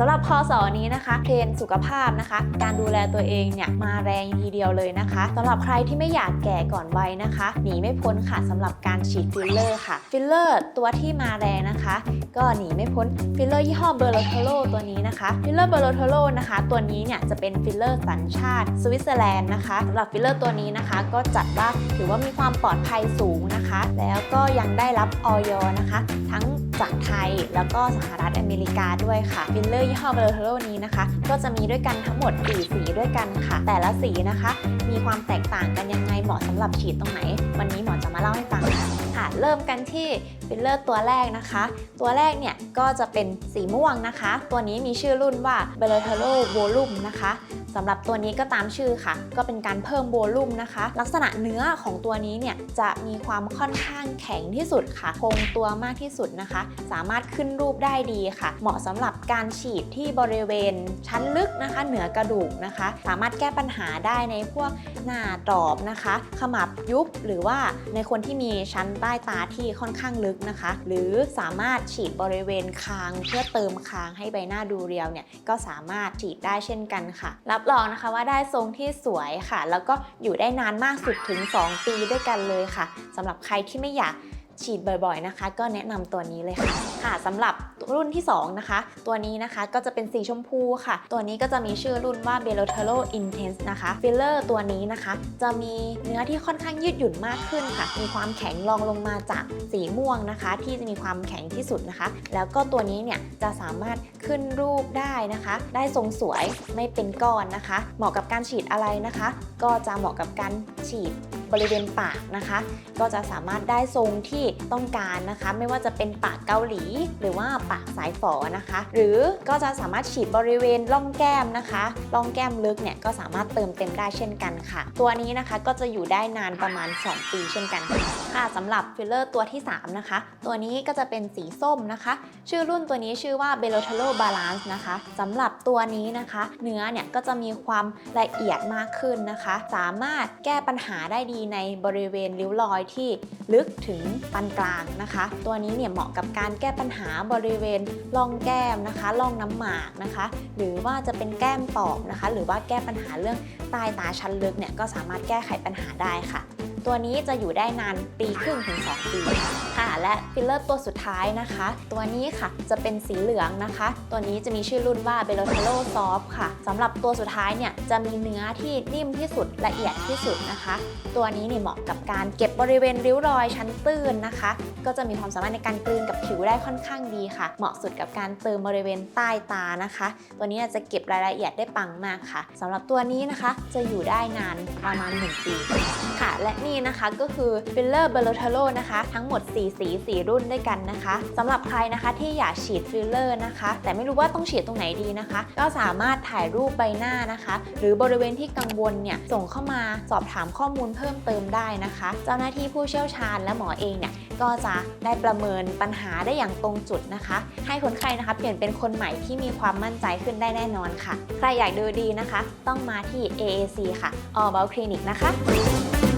สำหรับพศนี้นะคะเทรนสุขภาพนะคะ การดูแลตัวเองเนี่ยมาแรงทีเดียวเลยนะคะสำหรับใครที่ไม่อยากแก่ก่อนวัยนะคะ หนีไม่พ้นค่ะสำหรับการฉีดฟิลเลอร์ค่ะ ฟิลเลอร์ตัวที่มาแรงนะคะ ก็หนีไม่พ้นฟิลเลอร์ยี่ห้อเบอร์โลโทโลตัวนี้นะคะฟิลเลอร์เบอร์โลโทโลนะคะ ตัวนี้เนี่ยจะเป็นฟิลเลอร์สัญชาติสวิตเซอร์แลนด์นะคะสำหรับฟิลเลอร์ตัวนี้นะคะ ก็จัดว่าถือว่ามีความปลอดภัยสูงนะคะ แล้วก็ยังได้รับออยนะคะ ทั้งจากไทยแล้วก็สหรัฐอเมริกาด้วยค่ะฟิลเลอร์ยี่ห้อเบอร์โทโลนี้นะคะ ก็จะมีด้วยกันทั้งหมด 4 สีด้วยกันค่ะ แต่ละสีนะคะ มีความแตกต่างกันยังไงเหมาะสำหรับฉีดตรงไหน วันนี้หมอจะมาเล่าให้ฟังค่ะค่ะเริ่มกันที่ฟิลเลอร์ตัวแรกนะคะ ตัวแรกเนี่ยก็จะเป็นสีม่วงนะคะ ตัวนี้มีชื่อรุ่นว่า b e l o t e r o Volume นะคะ สำหรับตัวนี้ก็ตามชื่อค่ะ ก็เป็นการเพิ่มโวลูมนะคะ ลักษณะเนื้อของตัวนี้เนี่ยจะมีความค่อนข้างแข็งที่สุดค่ะ คงตัวมากที่สุดนะคะ สามารถขึ้นรูปได้ดีค่ะ เหมาะสำหรับการฉีดที่บริเวณชั้นลึกนะคะ เหนือกระดูกนะคะ สามารถแก้ปัญหาได้ในพวกหน้าตรอบนะคะ ขมับยุบหรือว่าในคนที่มีชั้นใต้ตาที่ค่อนข้างลึกนะคะ หรือสามารถฉีดบริเวณคาง เพื่อเติมคางให้ใบหน้าดูเรียวเนี่ยก็สามารถฉีดได้เช่นกันค่ะรับรองนะคะว่าได้ทรงที่สวยค่ะ แล้วก็อยู่ได้นานมากสุดถึง 2 ปีด้วยกันเลยค่ะสำหรับใครที่ไม่อยาก ฉีดบ่อยๆนะคะ ก็แนะนำตัวนี้เลยค่ะค่ะสำหรับรุ่นที่ 2 นะคะ ตัวนี้นะคะก็จะเป็นสีชมพูค่ะ ตัวนี้ก็จะมีชื่อรุ่นว่า b e l o t e r o Intense นะคะฟิลเลอร์ตัวนี้นะคะ จะมีเนื้อที่ค่อนข้างยืดหยุ่นมากขึ้นค่ะ มีความแข็งรองลงมาจากสีม่วงนะคะ ที่จะมีความแข็งที่สุดนะคะ แล้วก็ตัวนี้เนี่ยจะสามารถขึ้นรูปได้นะคะ ได้ทรงสวยไม่เป็นก้อนนะคะ เหมาะกับการฉีดอะไรนะคะ ก็จะเหมาะกับการฉีด บริเวณปากนะคะ ก็จะสามารถได้ทรงที่ต้องการนะคะ ไม่ว่าจะเป็นปากเกาหลี หรือว่าปากสายฝอนะคะ หรือก็จะสามารถฉีดบริเวณร่องแก้มนะคะร่องแก้มลึกเนี่ยก็สามารถเติมเต็มได้เช่นกันค่ะ ตัวนี้นะคะก็จะอยู่ได้นานประมาณ 2 ปีเช่นกันค่ะค่ะสำหรับฟิลเลอร์ตัวที่ 3 นะคะ ตัวนี้ก็จะเป็นสีส้มนะคะ ชื่อรุ่นตัวนี้ชื่อว่า b e l o t e r o Balance นะคะสำหรับตัวนี้นะคะ เนื้อเนี่ยก็จะมีความละเอียดมากขึ้นนะคะ สามารถแก้ปัญหาได้ดีในบริเวณริ้วรอยที่ลึกถึงปานกลางนะคะ ตัวนี้เนี่ยเหมาะกับการแก้ปัญหาบริเวณร่องแก้มนะคะร่องน้ำหมากนะคะ หรือว่าจะเป็นแก้มปอบนะคะ หรือว่าแก้ปัญหาเรื่องใต้ตาชั้นลึกเนี่ยก็สามารถแก้ไขปัญหาได้ค่ะ ตัวนี้จะอยู่ได้นานปีครึ่งถึง 2 ปีค่ะ และฟิลเลอร์ตัวสุดท้ายนะคะ ตัวนี้ค่ะจะเป็นสีเหลืองนะคะ ตัวนี้จะมีชื่อรุ่นว่า b e l o t e r o Soft ค่ะสำหรับตัวสุดท้ายเนี่ยจะมีเนื้อที่นิ่มที่สุดละเอียดที่สุดนะคะ ตัวนี้เนี่ยเหมาะกับการเก็บบริเวณริ้วรอยชั้นตื้นนะคะ ก็จะมีความสามารถในการกลืนกับผิวได้ค่อนข้างดีค่ะ เหมาะสุดกับการเติมบริเวณใต้ตานะคะ ตัวนี้จะเก็บรายละเอียดได้ปังมากค่ะสำหรับตัวนี้นะคะจะอยู่ได้นานประมาณ1ปีค่ะ และนี่นะคะก็คือฟิลเลอร์เบลโทโลนะคะ ทั้งหมด4สี4รุ่นด้วยกันนะคะสำหรับใครนะคะที่อยากฉีดฟิลเลอร์นะคะ แต่ไม่รู้ว่าต้องฉีดตรงไหนดีนะคะ ก็สามารถถ่ายรูปใบหน้านะคะ หรือบริเวณที่กังวลเนี่ยส่งเข้ามาสอบถามข้อมูลเพิ่มเติมได้นะคะ เจ้าหน้าที่ผู้เชี่ยวชาญและหมอเองเนี่ยก็จะได้ประเมินปัญหาได้อย่างตรงจุดนะคะ ให้คนไข้นะคะเปลี่ยนเป็นคนใหม่ที่มีความมั่นใจขึ้นได้แน่นอนค่ะ ใครอยากดูดีนะคะ ต้องมาที่ AAC ค่ะ All About Clinic นะคะ